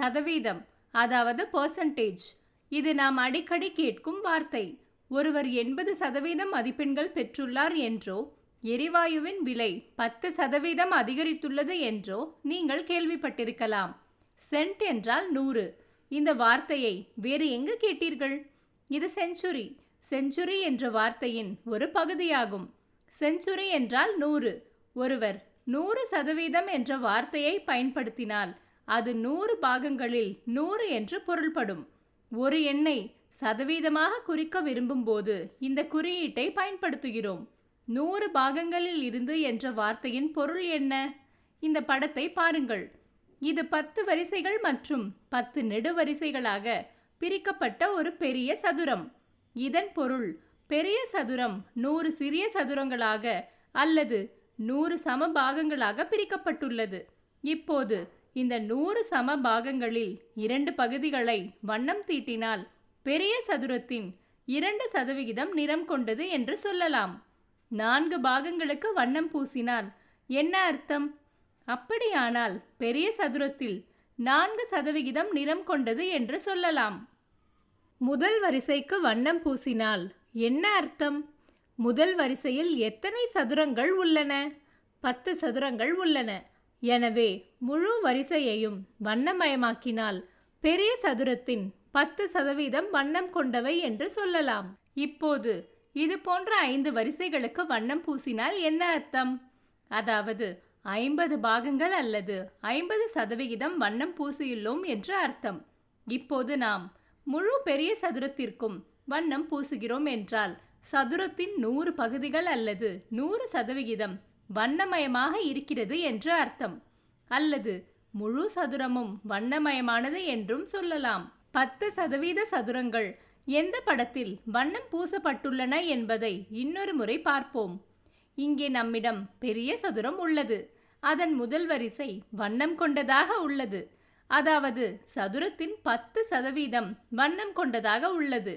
சதவீதம் அதாவது பர்சன்டேஜ் இது நாம் அடிக்கடி கேட்கும் வார்த்தை. ஒருவர் எண்பது சதவீதம் மதிப்பெண்கள் பெற்றுள்ளார் என்றோ எரிவாயுவின் விலை பத்து சதவீதம் அதிகரித்துள்ளது என்றோ நீங்கள் கேள்விப்பட்டிருக்கலாம். சென்ட் என்றால் நூறு. இந்த வார்த்தையை வேறு எங்கு கேட்டீர்கள்? இது செஞ்சுரி. செஞ்சுரி என்ற வார்த்தையின் ஒரு பகுதியாகும். செஞ்சுரி என்றால் நூறு. ஒருவர் நூறு சதவீதம் என்ற வார்த்தையை பயன்படுத்தினால் அது நூறு பாகங்களில் நூறு என்று பொருள்படும். ஒரு எண்ணை சதவீதமாக குறிக்க விரும்பும்போது இந்த குறியீட்டை பயன்படுத்துகிறோம். நூறு பாகங்களில் இருந்து என்ற வார்த்தையின் பொருள் என்ன? இந்த படத்தை பாருங்கள். இது பத்து வரிசைகள் மற்றும் பத்து நெடுவரிசைகளாக பிரிக்கப்பட்ட ஒரு பெரிய சதுரம். இதன் பொருள் பெரிய சதுரம் நூறு சிறிய சதுரங்களாக அல்லது நூறு சம பாகங்களாக பிரிக்கப்பட்டுள்ளது. இப்போது இந்த நூறு சம பாகங்களில் இரண்டு பகுதிகளை வண்ணம் தீட்டினால் பெரிய சதுரத்தின் இரண்டு சதவிகிதம் நிறம் கொண்டது என்று சொல்லலாம். நான்கு பாகங்களுக்கு வண்ணம் பூசினால் என்ன அர்த்தம்? அப்படியானால் பெரிய சதுரத்தில் நான்கு சதவிகிதம் நிறம் கொண்டது என்று சொல்லலாம். முதல் வரிசைக்கு வண்ணம் பூசினால் என்ன அர்த்தம்? முதல் வரிசையில் எத்தனை சதுரங்கள் உள்ளன? பத்து சதுரங்கள் உள்ளன. எனவே முழு வரிசையையும் வண்ணமயமாக்கினால் பெரிய சதுரத்தின் பத்து சதவீதம் வண்ணம் கொண்டவை என்று சொல்லலாம். இப்போது இது போன்ற ஐந்து வரிசைகளுக்கு வண்ணம் பூசினால் என்ன அர்த்தம்? அதாவது ஐம்பது பாகங்கள் அல்லது ஐம்பது சதவிகிதம் வண்ணம் பூசியுள்ளோம் என்று அர்த்தம். இப்போது நாம் முழு பெரிய சதுரத்திற்கும் வண்ணம் பூசுகிறோம் என்றால் சதுரத்தின் நூறு பகுதிகள் அல்லது நூறு சதவிகிதம் வண்ணமயமாக இருக்கிறது என்று அர்த்தம். அல்லது முழு சதுரமும் வண்ணமயமானது என்றும் சொல்லலாம். பத்து சதவீத சதுரங்கள் எந்த படத்தில் வண்ணம் பூசப்பட்டுள்ளன என்பதை இன்னொரு முறை பார்ப்போம். இங்கே நம்மிடம் பெரிய சதுரம் உள்ளது. அதன் முதல் வரிசை வண்ணம் கொண்டதாக உள்ளது. அதாவது சதுரத்தின் பத்து சதவீதம் வண்ணம் கொண்டதாக உள்ளது.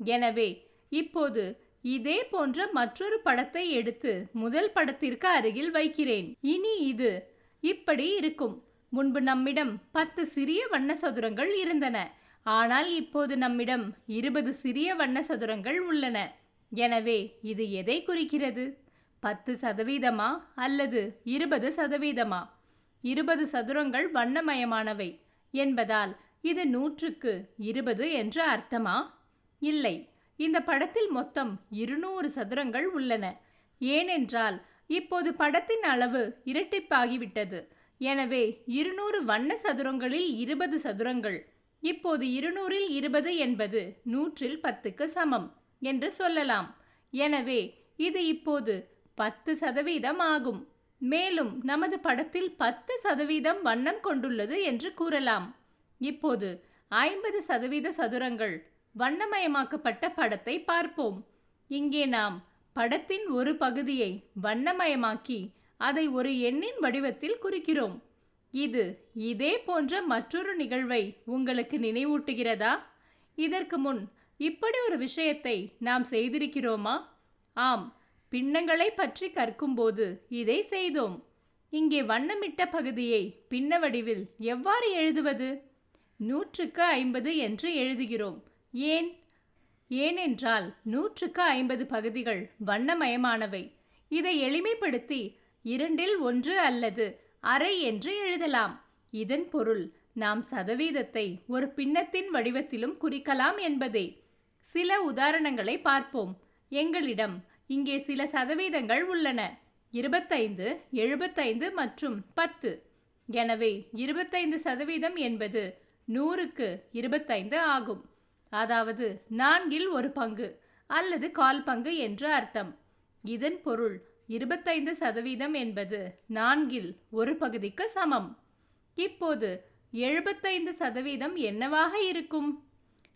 எனவே இப்போது இதே போன்ற மற்றொரு படத்தை எடுத்து முதல் படத்திற்கு அருகில் வைக்கிறேன். இனி இது இப்படி இருக்கும். முன்பு நம்மிடம் பத்து சிறிய வண்ண சதுரங்கள் இருந்தன. ஆனால் இப்போது நம்மிடம் இருபது சிறிய வண்ண சதுரங்கள் உள்ளன. எனவே இது எதை குறிக்கிறது? பத்து சதவீதமா அல்லது இருபது சதவீதமா? இருபது சதுரங்கள் வண்ணமயமானவை என்பதால் இது நூற்றுக்கு இருபது என்ற அர்த்தமா? இல்லை. இந்த படத்தில் மொத்தம் இருநூறு சதுரங்கள் உள்ளன. ஏனென்றால் இப்போது படத்தின் அளவு இரட்டிப்பாகிவிட்டது. எனவே இருநூறு வண்ண சதுரங்களில் இருபது சதுரங்கள். இப்போது இருநூறில் இருபது என்பது நூற்றில் பத்துக்கு சமம் என்று சொல்லலாம். எனவே இது இப்போது பத்து சதவீதம் ஆகும். மேலும் நமது படத்தில் பத்து சதவீதம் வண்ணம் கொண்டுள்ளது என்று கூறலாம். இப்போது ஐம்பது சதவீத சதுரங்கள் வண்ணமயமாக்கப்பட்ட படத்தை பார்ப்போம். இங்கே நாம் படத்தின் ஒரு பகுதியை வண்ணமயமாக்கி அதை ஒரு எண்ணின் வடிவத்தில் குறிக்கிறோம். இது இதே போன்ற மற்றொரு நிகழ்வை உங்களுக்கு நினைவூட்டுகிறதா? இதற்கு முன் இப்படி ஒரு விஷயத்தை நாம் செய்திருக்கிறோமா? ஆம் பின்னங்களை பற்றி கற்கும்போது இதை செய்தோம். இங்கே வண்ணமிட்ட பகுதியை பின்ன வடிவில் எவ்வாறு எழுதுவது? நூற்றுக்கு ஐம்பது என்று எழுதுகிறோம். ஏன்? ஏனென்றால் நூற்றுக்கு ஐம்பது பகுதிகள் வண்ணமயமானவை. இதை எளிமைப்படுத்தி இரண்டில் ஒன்று அல்லது அரை என்று எழுதலாம். இதன் பொருள் நாம் சதவீதத்தை ஒரு பின்னத்தின் வடிவத்திலும் குறிக்கலாம் என்பதே. சில உதாரணங்களை பார்ப்போம். எங்களிடம் இங்கே சில சதவீதங்கள் உள்ளன. இருபத்தைந்து எழுபத்தைந்து மற்றும் பத்து. எனவே இருபத்தைந்து சதவீதம் என்பது நூறுக்கு இருபத்தைந்து ஆகும். அதாவது நான்கில் ஒரு பங்கு அல்லது கால் பங்கு என்று அர்த்தம். இதன் பொருள் இருபத்தைந்து சதவீதம் என்பது நான்கில் ஒரு பகுதிக்கு சமம். இப்போது எழுபத்தைந்து சதவீதம் என்னவாக இருக்கும்?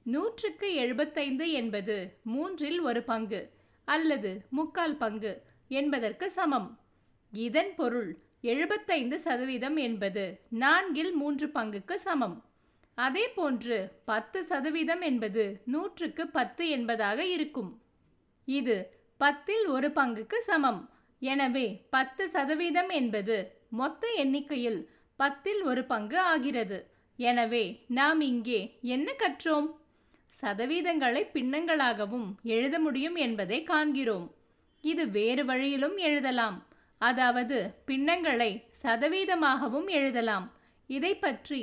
நூற்றுக்கு எழுபத்தைந்து என்பது மூன்றில் ஒரு பங்கு அல்லது முக்கால் பங்கு என்பதற்கு சமம். இதன் பொருள் எழுபத்தைந்து சதவீதம் என்பது நான்கில் மூன்று பங்குக்கு சமம். அதே போன்று பத்து சதவீதம் என்பது நூற்றுக்கு பத்து என்பதாக இருக்கும். இது பத்தில் ஒரு பங்குக்கு சமம். எனவே பத்து சதவீதம் என்பது மொத்த எண்ணிக்கையில் பத்தில் ஒரு பங்கு ஆகிறது. எனவே நாம் இங்கே என்ன கற்றோம்? சதவீதங்களை பின்னங்களாகவும் எழுத முடியும் என்பதை காண்கிறோம். இது வேறு வழியிலும் எழுதலாம். அதாவது பின்னங்களை சதவீதமாகவும் எழுதலாம். இதை பற்றி